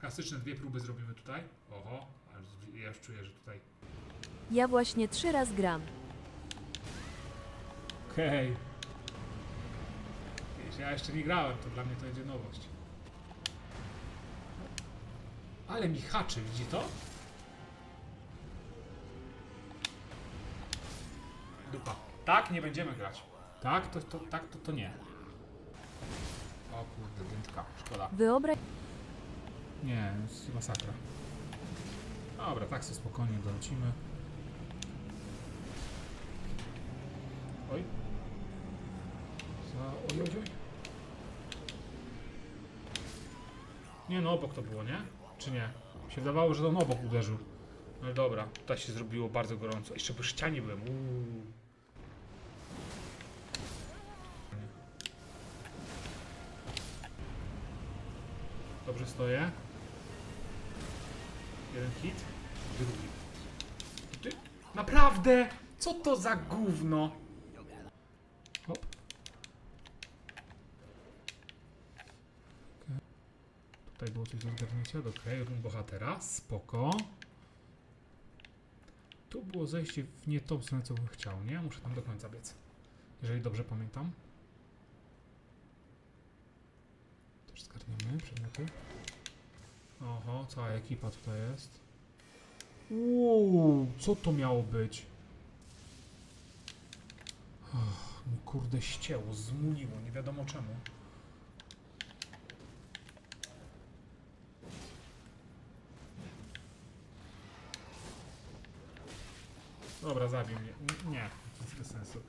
Klasyczne dwie próby zrobimy tutaj. Oho, aż ja już czuję, że tutaj... Ja właśnie trzy raz gram. Okej. Wiesz, Ja jeszcze nie grałem, to dla mnie to będzie nowość. Ale mi haczy, widzi to? Dupa. Tak, nie będziemy grać. Tak, to, to, tak, to, to nie. O kurde, dętka, szkoda. Wyobraź Nie, jest masakra. Dobra, tak sobie spokojnie dolecimy. Oj. Za... Oj, oj, oj. Nie no, obok to było, nie? Czy nie? Się wydawało, że on obok uderzył. No dobra, tutaj się zrobiło bardzo gorąco. Jeszcze po ścianie byłem. Uuu. Dobrze stoję. Jeden hit, drugi. Ty, naprawdę? Co to za gówno? Hop. Okej. Tutaj było coś do zgarnięcia. Okej, run bohatera. Spoko. Tu było zejście w nie tą co bym chciał, nie? Muszę tam do końca biec. Jeżeli dobrze pamiętam. Też zgarniemy przedmioty. Oho, cała ekipa tutaj jest. Uuu, co to miało być? Kurde ścięło, zmuliło, nie wiadomo czemu. Dobra, zabij mnie. Nie, to jest bez sensu.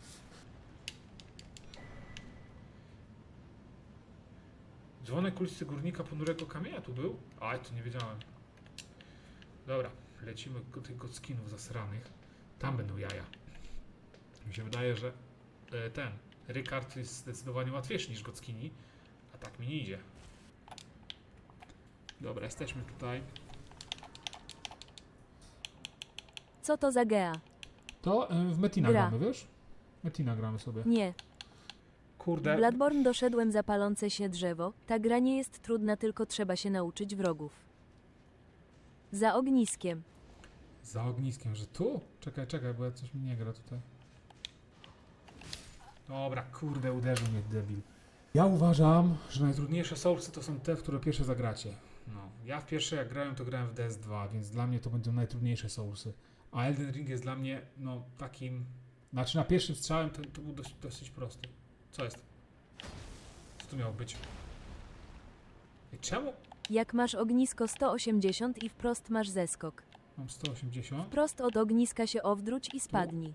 Dzwonek kulisty górnika ponurego kamienia tu był? A, to nie wiedziałem. Dobra, lecimy do tych skinów zasranych. Tam będą jaja. Mi się wydaje, że e, ten Rykard jest zdecydowanie łatwiejszy niż Gockini, a tak mi nie idzie. Dobra, jesteśmy tutaj. co to za gea. To e, w Metina Gra. gramy, wiesz? Metina gramy sobie. Nie. W Kurde, Bloodborne doszedłem za palące się drzewo. Ta gra nie jest trudna, tylko trzeba się nauczyć wrogów. Za ogniskiem. za ogniskiem, że tu? Czekaj, czekaj, bo ja coś mi nie gra tutaj. Dobra, kurde, uderzył mnie debil. Ja uważam, że najtrudniejsze Soulsy to są te, w które pierwsze zagracie. No, ja w pierwsze jak grałem, to grałem w DS2, więc dla mnie to będą najtrudniejsze Soulsy. A Elden Ring jest dla mnie, no, takim... Znaczy na pierwszym strzałem to, to był dosyć, dosyć prosty. Co jest? Co to miało być? I czemu Jak masz ognisko 180 i wprost masz zeskok. mam 180? Prost od ogniska się owdróć i spadnij.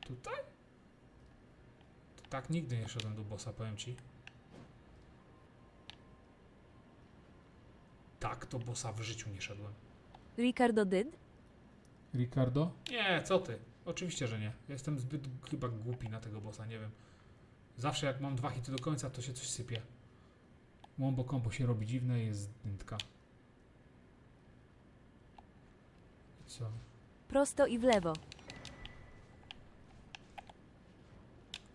Tutaj? To tak nigdy nie szedłem do bossa, powiem ci. Tak, to bossa w życiu nie szedłem. Ricardo dyd? Ricardo? Nie, co ty? Oczywiście, że nie. Jestem zbyt chyba głupi na tego bossa, nie wiem. Zawsze jak mam dwa hity do końca, to się coś sypie. Wombo combo się robi dziwne jest dętka. Co? Prosto i w lewo.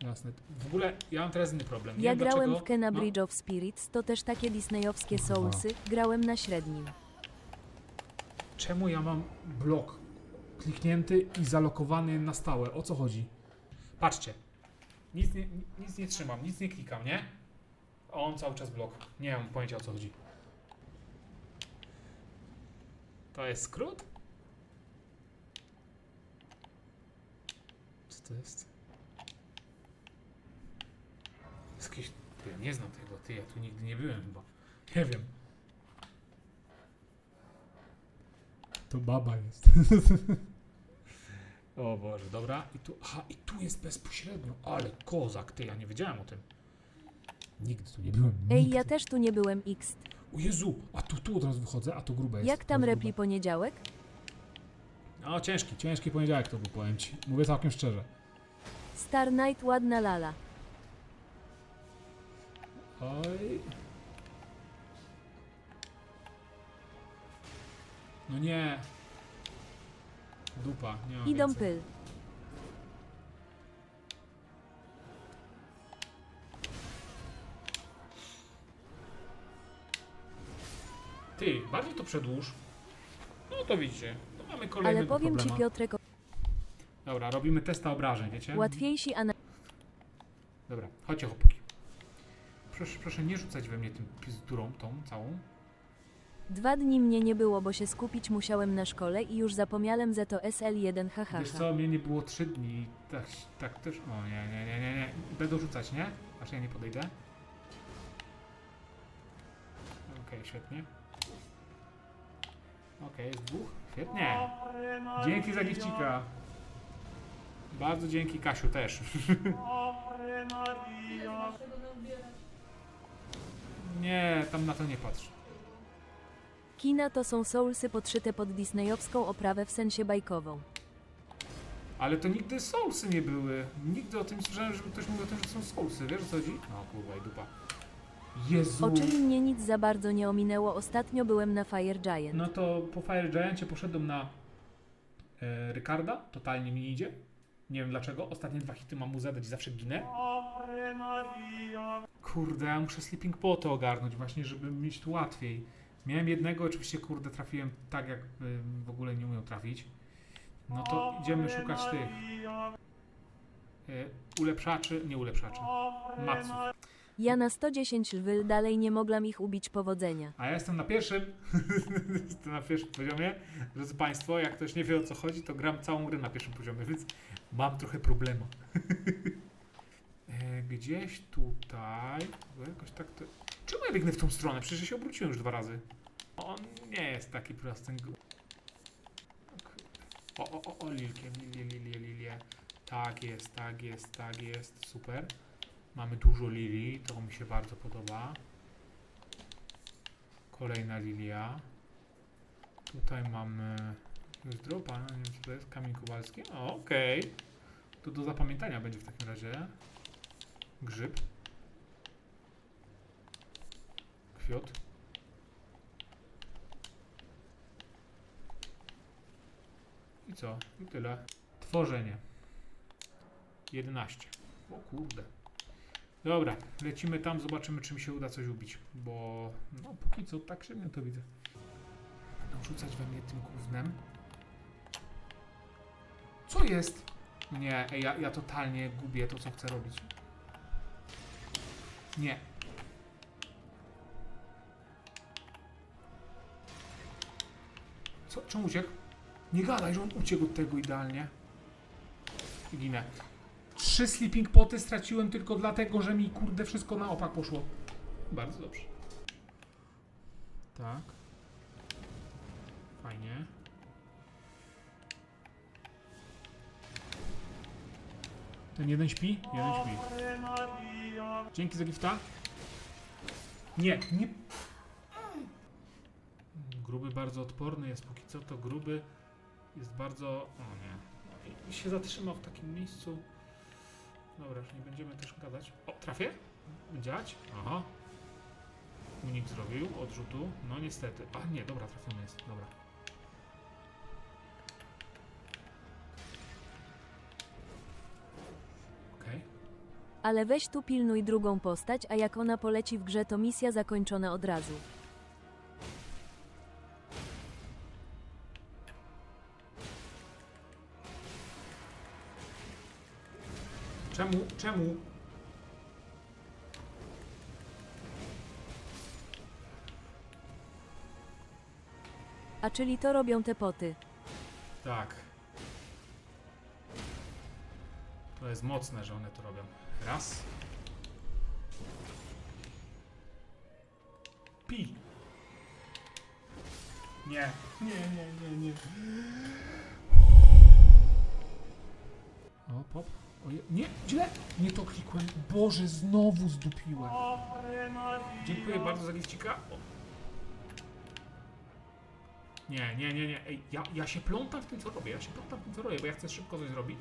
Jasne. W ogóle ja mam teraz inny problem. Nie Ja wiem grałem dlaczego- w Kena no. Bridge of Spirits, to też takie disneyowskie soulsy. Grałem na średnim. Czemu ja mam blok kliknięty i zalokowany na stałe? O co chodzi? Patrzcie. Nic nie, nic nie trzymam, nic nie klikam, nie? A on cały czas blok. Nie mam pojęcia o co chodzi. To jest skrót? Co to jest? Jest jakieś... Ty, ja nie znam tego, ty, ja tu nigdy nie byłem chyba. Nie wiem. To baba jest. o Boże, dobra. I tu, aha, i tu jest bezpośrednio. Ale kozak, ty, ja nie wiedziałem o tym. Nigdy tu nie byłem. Ej, nigdy. ja też tu nie byłem X. O Jezu, a tu, tu od razu wychodzę, a tu grube jest. Jak tam To jest repli grube. poniedziałek? O, ciężki, ciężki poniedziałek to był, powiem ci. Mówię całkiem szczerze. Star Knight ładna lala. Oj. No nie. Dupa, nie mam Idą więcej. pyl. Ty, bardziej to przedłuż. No to widzicie. To mamy kolejnego Ale powiem ci problema. Piotrek, Dobra, robimy testa obrażeń, wiecie? łatwiejsi ana... Dobra, chodźcie chłopaki. Proszę, proszę nie rzucać we mnie tym pizdurą tą całą. Dwa dni mnie nie było, bo się skupić musiałem na szkole i już zapomniałem za to SL1 hahaha. Wiesz co, mnie nie było 3 dni. Tak, tak też. O nie, nie, nie, nie, nie. Będą rzucać, nie? Aż ja nie podejdę. Okej, świetnie. Okej, jest dwóch. Świetnie. Dzięki za gifcika. Bardzo dzięki Kasiu też. nie, tam na to nie patrz. Kina to są soulsy podszyte pod disneyowską oprawę w sensie bajkową. Ale to nigdy soulsy nie były. Nigdy o tym nie słyszałem, żeby ktoś mówił o tym, że są soulsy. Wiesz o co chodzi? No kurwa i dupa. Jezu. Oczyli mnie nic za bardzo nie ominęło, ostatnio byłem na Fire Giant. No to po Fire Giancie poszedłem na e, Rykarda. Totalnie mi nie idzie. Nie wiem dlaczego. Ostatnie dwa hity mam mu zadać i zawsze ginę. Kurde, ja muszę Sleeping Poty ogarnąć właśnie, żeby mieć tu łatwiej. Miałem jednego, oczywiście kurde trafiłem tak, jak w ogóle nie umiał trafić. No to idziemy szukać tych e, ulepszaczy, nie ulepszaczy, maców. Ja na 110 lwy dalej nie mogłam ich ubić powodzenia. A ja jestem na pierwszym, jestem na pierwszym poziomie. Drodzy Państwo, jak ktoś nie wie o co chodzi, to gram całą grę na pierwszym poziomie, więc mam trochę problemu. e, gdzieś tutaj, bo jakoś tak to... Czemu ja biegnę w tą stronę? Przecież ja się obróciłem już dwa razy. On nie jest taki prosty. O, o, o, o, lilkie, lilie, lilie, lilie. Tak jest, tak jest, tak jest, super. Mamy dużo lilii, to mi się bardzo podoba. Kolejna lilia. Tutaj mamy już dropa, nie wiem co to jest, kamień kowalski. Okej. To do zapamiętania będzie w takim razie. Grzyb. Kwiot. I co? I tyle. Tworzenie. 11. O kurde. Dobra, lecimy tam, zobaczymy, czy mi się uda coś ubić, bo no póki co tak średnio to widzę. Będą rzucać we mnie tym gównem. Co jest? Nie, ja, ja totalnie gubię to, co chcę robić. Nie. Co? Czemu uciekł? Nie gadaj, że on uciekł od tego idealnie. I ginę. Trzy sleeping poty straciłem tylko dlatego, że mi kurde wszystko na opak poszło. Bardzo dobrze. Tak. Fajnie. Ten jeden śpi? Jeden śpi. Dzięki za gifta. Nie, nie. Gruby bardzo odporny jest póki co, to gruby jest bardzo... O nie. I się zatrzymał w takim miejscu. Dobra, już nie będziemy też gadać. O, trafię? Działać? Aha. Unik zrobił, odrzutu. No niestety. A nie, dobra, trafiony jest. Dobra. Ale weź tu pilnuj drugą postać, a jak ona poleci w grze to misja zakończona od razu. Czemu? Czemu? A czyli to robią te poty. Tak. To jest mocne, że one to robią. Raz. Pi. Nie. Nie, nie, nie, nie. O, pop. Oje, nie, źle. Nie to klikłem. Boże, znowu zdupiłem. Dziękuję bardzo za gifcika. O. Nie, nie, nie, nie. Ej, ja, ja się plątam w tym, co robię. Ja się plątam w tym, co robię, bo ja chcę szybko coś zrobić.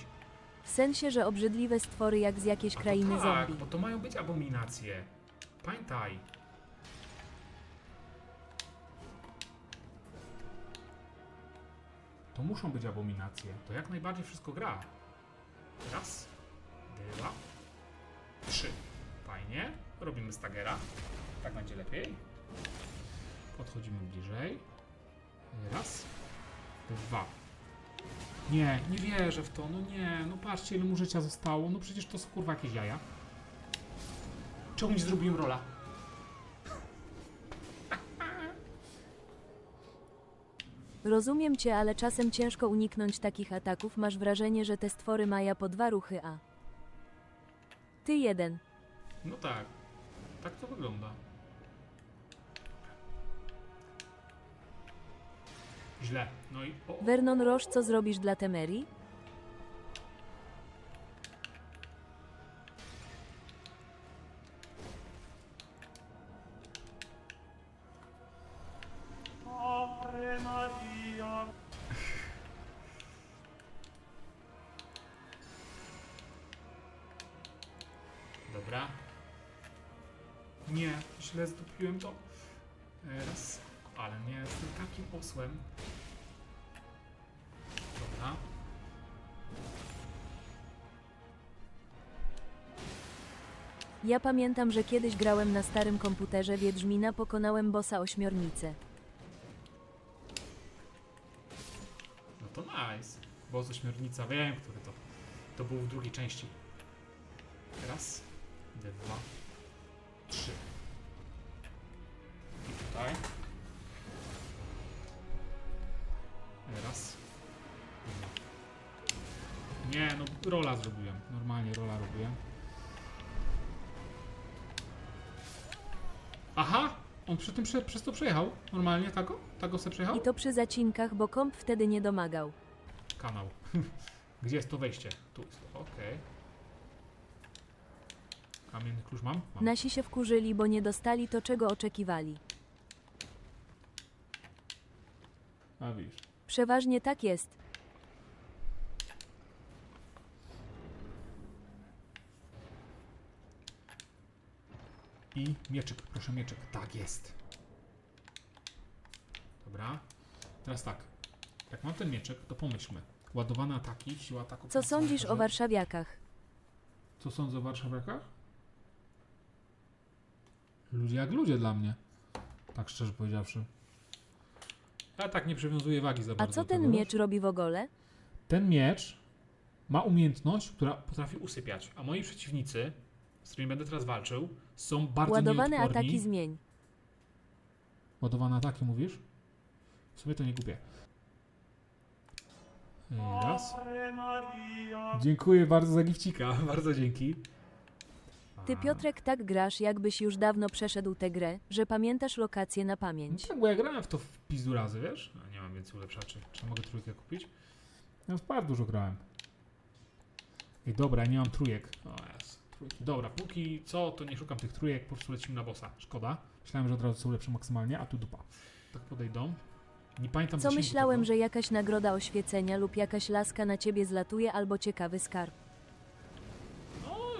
W sensie, że obrzydliwe stwory jak z jakiejś A to krainy tak, zombie. bo to mają być abominacje. Pamiętaj. To muszą być abominacje. To jak najbardziej wszystko gra. Raz, dwa, trzy. Fajnie. Robimy stagera. Tak będzie lepiej. Podchodzimy bliżej. Raz. Dwa. Nie, nie wierzę w to. No nie, no patrzcie ile mu życia zostało. No przecież to są kurwa jakieś jaja. Czemu nie zrobiłem rola? Rozumiem cię, ale czasem ciężko uniknąć takich ataków. Masz wrażenie, że te stwory mają po dwa ruchy, a ty jeden. No tak. Tak to wygląda. Źle. No i... O, Vernon Roche, co zrobisz dla Temerii? Takim osłem. Dobra. Ja pamiętam, że kiedyś grałem na starym komputerze Wiedźmina, pokonałem bossa ośmiornicę. No to nice. Boss ośmiornica, wiem, który to. To był w drugiej części. Raz, dwa, trzy. I tutaj. Raz. Nie, no rola zrobiłem. Normalnie rola robiłem. Aha! On przy tym prze, przez to przejechał. Normalnie tako? Tako se przejechał? I to przy zacinkach, bo komp wtedy nie domagał. kanał. Gdzie jest to wejście? Tu jest to, okej. Kamienny klucz mam? mam. Nasi się wkurzyli, bo nie dostali to, czego oczekiwali. A widzisz. Przeważnie tak jest. I mieczyk, proszę mieczyk. Tak jest. Dobra. Teraz tak. Jak mam ten mieczyk, to pomyślmy. Ładowane ataki, siła ataku. Co sądzisz o warszawiakach? Co sądzę o warszawiakach? Ludzie jak ludzie dla mnie. Tak szczerze powiedziawszy. Ja tak nie przywiązuję wagi za A bardzo co do tego, ten wiesz? miecz robi w ogóle? Ten miecz ma umiejętność, która potrafi usypiać, a moi przeciwnicy, z którymi będę teraz walczył, są bardzo Ładowane nieodporni. ataki zmień. Ładowane ataki mówisz? W sumie to nie kupię. Raz. Dziękuję bardzo za gifcika. Bardzo dzięki. Ty Piotrek tak grasz, jakbyś już dawno przeszedł tę grę, że pamiętasz lokacje na No pamięć. tak, bo ja grałem w to w pizdu razy, wiesz? A nie mam więcej ulepszaczy. Czy mogę trójkę kupić? Ja w bardzo dużo grałem. Ej, dobra, ja nie mam trójek. O jest, trójki. Dobra, póki co, to nie szukam tych trójek, po prostu lecimy na bossa. Szkoda. Myślałem, że od razu sobie ulepszę maksymalnie, a tu dupa. Tak podejdą. Nie pamiętam Co zasięgu myślałem, tego. że jakaś nagroda oświecenia lub jakaś laska na ciebie zlatuje albo ciekawy skarb.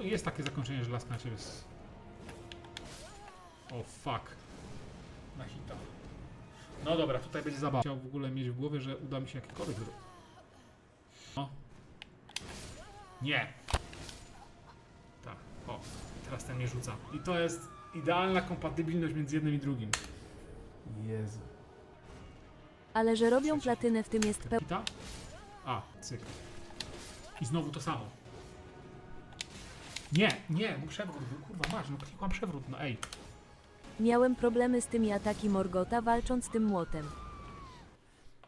No, jest takie zakończenie, że laska na ciebie jest... O, fuck. Na hita. No dobra, tutaj będzie zabawa. Chciał w ogóle mieć w głowie, że uda mi się jakiekolwiek zrobić. No. Nie. Tak, o. Teraz ten mnie rzuca. I to jest idealna kompatybilność między jednym i drugim. Jezu. Ale że robią platynę w tym jest pełno. Hita? A, cyk. I znowu to samo. Nie, nie, przewrót był, kurwa, masz, no klikłam przewrót, no ej. Miałem problemy z tymi ataki Morgota walcząc tym młotem.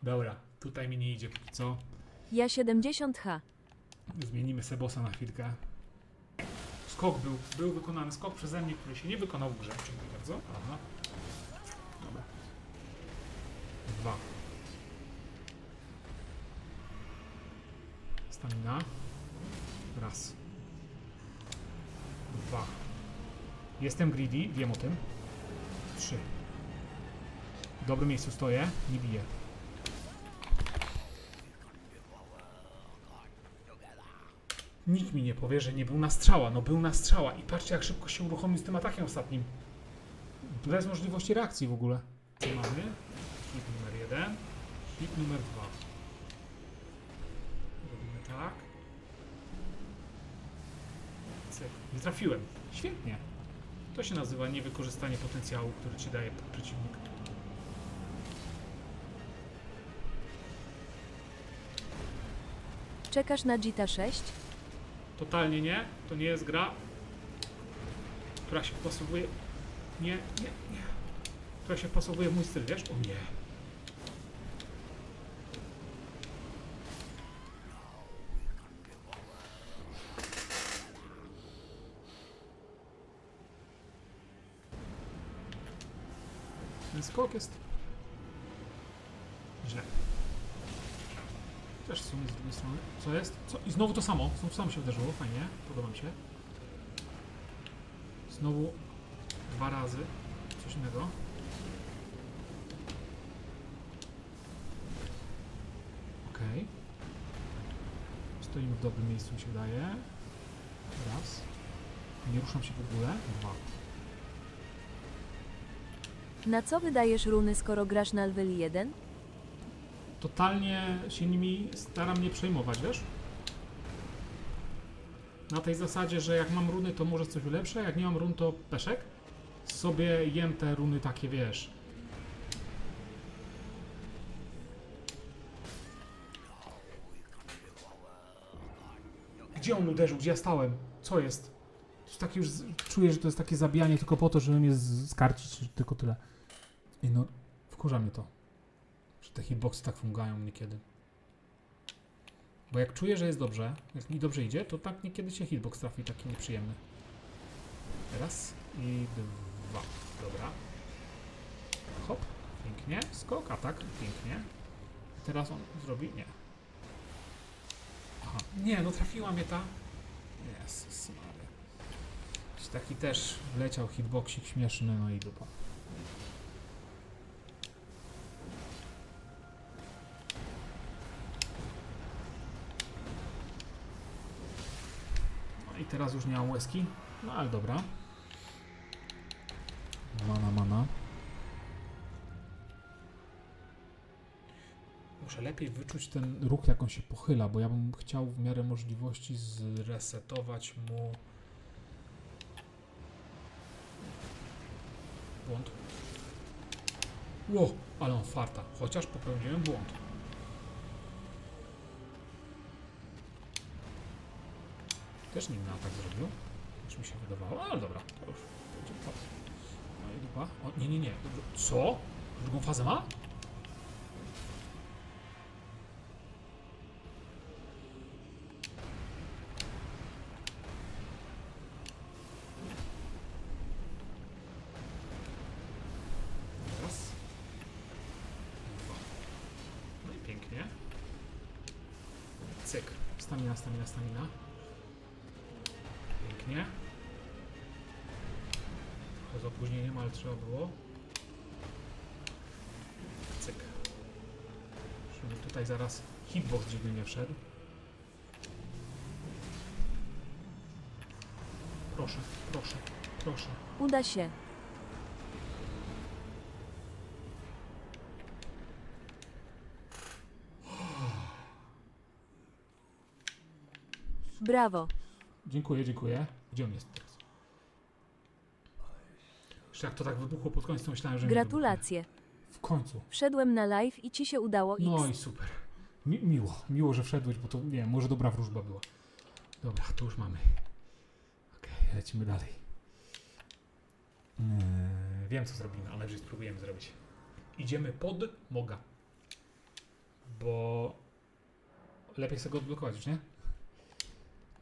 Dobra, tutaj mi nie idzie póki co. Ja 70H. Zmienimy Sebosa na chwilkę. Skok był, był wykonany skok przeze mnie, który się nie wykonał w grze. Dziękuję bardzo. Aha. Dobra. Dwa. Stamina. Raz. Dwa. Jestem greedy, wiem o tym. Trzy. W dobrym miejscu stoję, nie biję. Nikt mi nie powie, że nie był na strzała. No był na strzała. I patrzcie, jak szybko się uruchomił z tym atakiem ostatnim. Bez możliwości reakcji w ogóle. Co mamy? Hit numer jeden. Hit numer dwa. Nie trafiłem. Świetnie. To się nazywa niewykorzystanie potencjału, który ci daje przeciwnik. Czekasz na Gita 6? Totalnie nie. To nie jest gra, która się wpasowuje. Nie, nie, nie. Która się wpasowuje w mój styl, wiesz? O nie. Skok jest źle. Też w sumie z drugiej strony. Co jest? Co? I znowu to samo. Znowu samo się wydarzyło. Fajnie. Podoba mi się. Znowu dwa razy. Coś innego. Okej. Stoimy w dobrym miejscu mi się wydaje. Raz. Nie ruszam się w ogóle. Dwa. Na co wydajesz runy, skoro grasz na level 1? totalnie się nimi staram nie przejmować, wiesz? Na tej zasadzie, że jak mam runy, to może coś ulepszę, jak nie mam run, to peszek. Sobie jem te runy takie, wiesz. Gdzie on uderzył? Gdzie ja stałem? Co jest? Takie już, czuję, że to jest takie zabijanie tylko po to, żeby mnie skarcić, tylko tyle. I no, wkurza mnie to że te hitboxy tak fungują niekiedy. Bo jak czuję, że jest dobrze, jak mi dobrze idzie, to tak niekiedy się hitbox trafi taki nieprzyjemny. Raz i dwa. Dobra. Hop. Pięknie. Skok, atak. Pięknie. Teraz on zrobi? Nie. Aha. Nie, no trafiła mnie ta. Jezus Taki też wleciał hitboxik śmieszny, no i dupa. No i teraz już nie mam łezki. No ale dobra. Mana, mana. Muszę lepiej wyczuć ten ruch, jak on się pochyla, bo ja bym chciał w miarę możliwości zresetować mu błąd. Ło, ale on farta, chociaż popełniłem błąd. Też nim na atak zrobił. Już mi się wydawało, ale dobra, to już będzie. No i dupa. O, nie, nie, nie. Co? Drugą fazę ma? Raz. Dwa. No i pięknie. Cyk. Stamina, stamina. Pięknie. Trochę z opóźnieniem, ale trzeba było. Cyk. Żeby tutaj zaraz hitbox dziwnie nie wszedł. Proszę, proszę, proszę. Uda się. Brawo. Dziękuję, dziękuję. Gdzie on jest teraz? Jeszcze jak to tak wybuchło pod koniec, to myślałem, że... Gratulacje. wybuchnie. W końcu. Wszedłem na live i ci się udało No X. i super. Mi miło, miło, że wszedłeś, bo to, nie wiem, może dobra wróżba była. Dobra, to już mamy. Okej, lecimy dalej. Yy, wiem, co zrobimy, ale że spróbujemy zrobić. Idziemy pod Moga. Bo lepiej sobie go odblokować już, nie?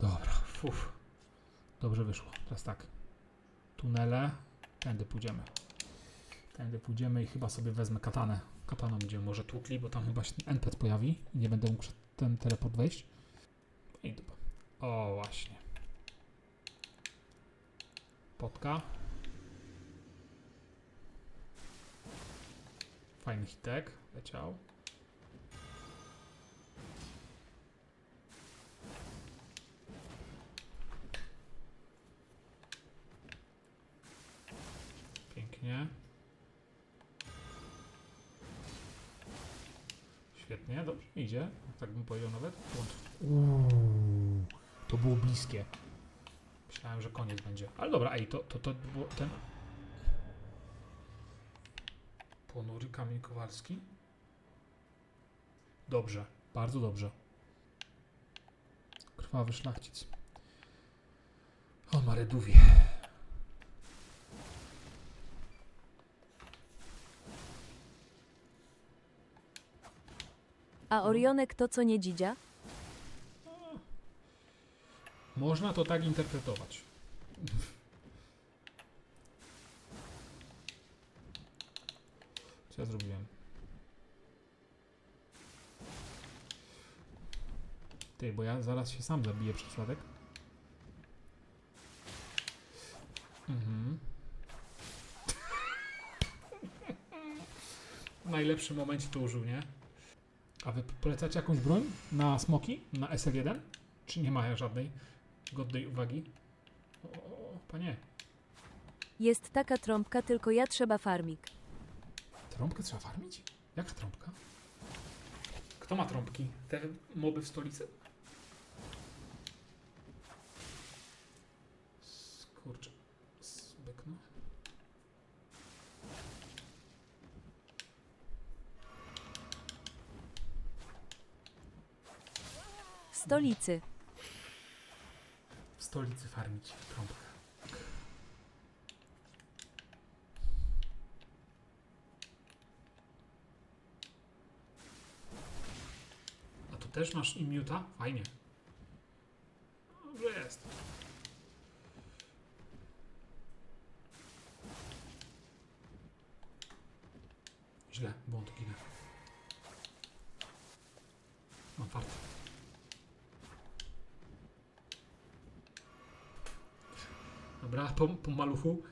Dobra, fuf. Dobrze wyszło. Teraz tak. Tunele. Tędy pójdziemy. Tędy pójdziemy i chyba sobie wezmę katanę. Kataną będziemy może tłukli, bo tam chyba się ten NPC pojawi i nie będę mógł przed ten teleport wejść. I dupa. O, właśnie. Potka. Fajny hitek. Leciał. Pięknie. Świetnie, dobrze idzie. Tak bym powiedział nawet. Uuu, to było bliskie. Myślałem, że koniec będzie. Ale dobra, ej, to, to, to było ten... Ponury Kamień Kowalski. Dobrze, bardzo dobrze. krwawy szlachcic. O, Mareduwie. A Orionek to co nie dzidzia? Można to tak interpretować. Co ja zrobiłem? Ty, bo ja zaraz się sam zabiję przez przypadek. Mhm. W najlepszym momencie to użył, nie? A wy polecacie jakąś broń na smoki? Na SL1? Czy nie ma żadnej godnej uwagi? O, o, o, panie, Jest taka trąbka, tylko ja trzeba farmik. trąbkę trzeba farmić? Jaka trąbka? Kto ma trąbki? Te moby w stolicy? Skurczę. Zbyknę. W stolicy. W stolicy farmić trąbkę. A tu też masz immuta? Fajnie. Dobrze jest. Źle, tu ginę. Mam. Dobra, po, po maluchu.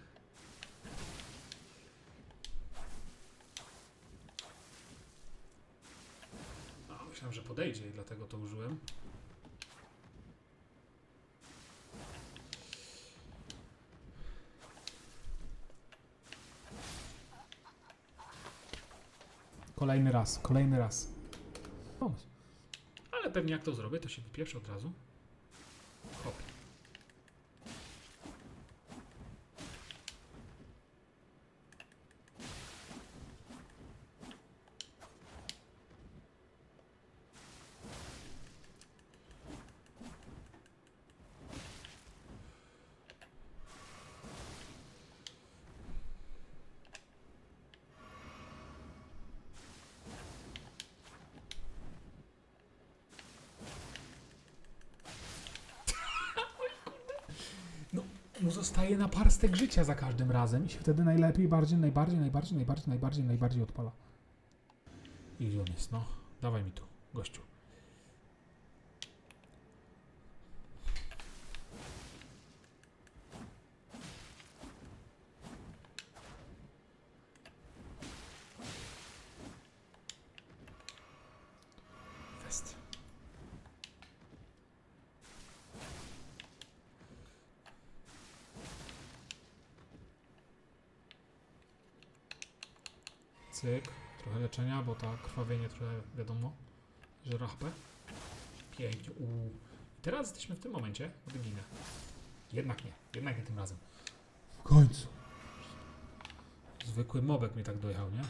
A, myślałem, że podejdzie i dlatego to użyłem. Kolejny raz, kolejny raz. Pomysł. Ale pewnie jak to zrobię, to się wypieprzę od razu. Hop. Mu zostaje na parstek życia za każdym razem i się wtedy najlepiej, bardziej, najbardziej, najbardziej, najbardziej, najbardziej, najbardziej odpala. I on jest? No, dawaj mi tu, gościu. Cyk, trochę leczenia, bo ta krwawienie trochę wiadomo, że rachbę. Pięknie, uuu. I teraz jesteśmy w tym momencie, gdy ginę. Jednak nie, jednak nie tym razem. W końcu. Zwykły mobek mi tak dojechał, nie?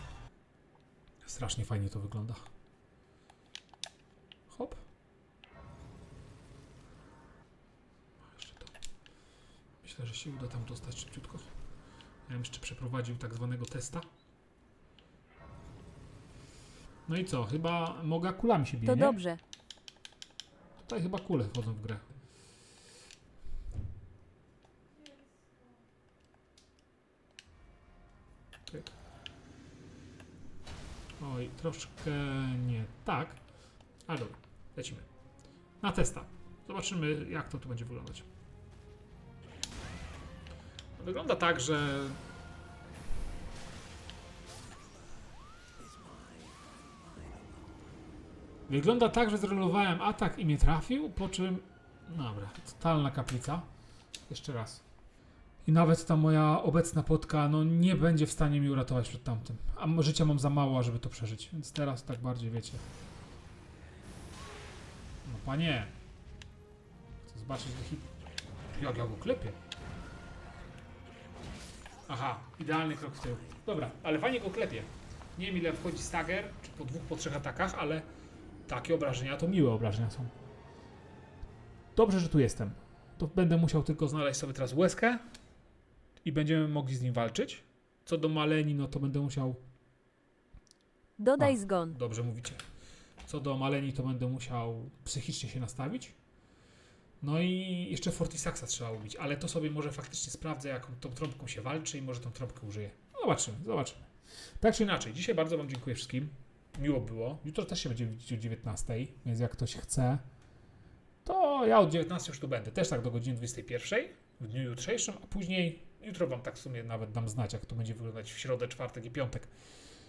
Strasznie fajnie to wygląda. Hop. A, Jeszcze to. Myślę, że się uda tam dostać szybciutko. Ja bym jeszcze przeprowadził tak zwanego testa. No i co? Chyba mogę kulami się bije, To nie? dobrze. Tutaj chyba kule wchodzą w grę. Oj, troszkę nie tak. Ale dobra, lecimy. Na testa. Zobaczymy, jak to tu będzie wyglądać. Wygląda tak, że Wygląda tak, że zrolowałem atak i mnie trafił, po czym... Dobra, totalna kaplica. Jeszcze raz. I nawet ta moja obecna potka, no nie będzie w stanie mi uratować przed tamtym. A życia mam za mało, żeby to przeżyć, więc teraz tak bardziej wiecie. No panie. Chcę zobaczyć do. Jak ja go klepię. Aha, idealny krok w tył. Dobra, ale fajnie go klepię. Nie wiem ile wchodzi stagger, czy po dwóch, po trzech atakach, ale takie obrażenia to miłe obrażenia są. dobrze, że tu jestem. To będę musiał tylko znaleźć sobie teraz łezkę i będziemy mogli z nim walczyć. Co do Maleni, no to będę musiał Dodaj A. zgon. Dobrze mówicie. Co do Maleni, to będę musiał psychicznie się nastawić. No i jeszcze Fortisaxa trzeba ubić, ale to sobie może faktycznie sprawdzę, jaką tą trąbką się walczy i może tą trąbkę użyję. Zobaczymy, zobaczymy. Tak czy inaczej, dzisiaj bardzo Wam dziękuję wszystkim. Miło było. Jutro też się będziemy widzieć o 19, więc jak ktoś chce, to ja od 19 już tu będę. Też tak do godziny 21 w dniu jutrzejszym, a później jutro Wam tak w sumie nawet dam znać, jak to będzie wyglądać w środę, czwartek i piątek.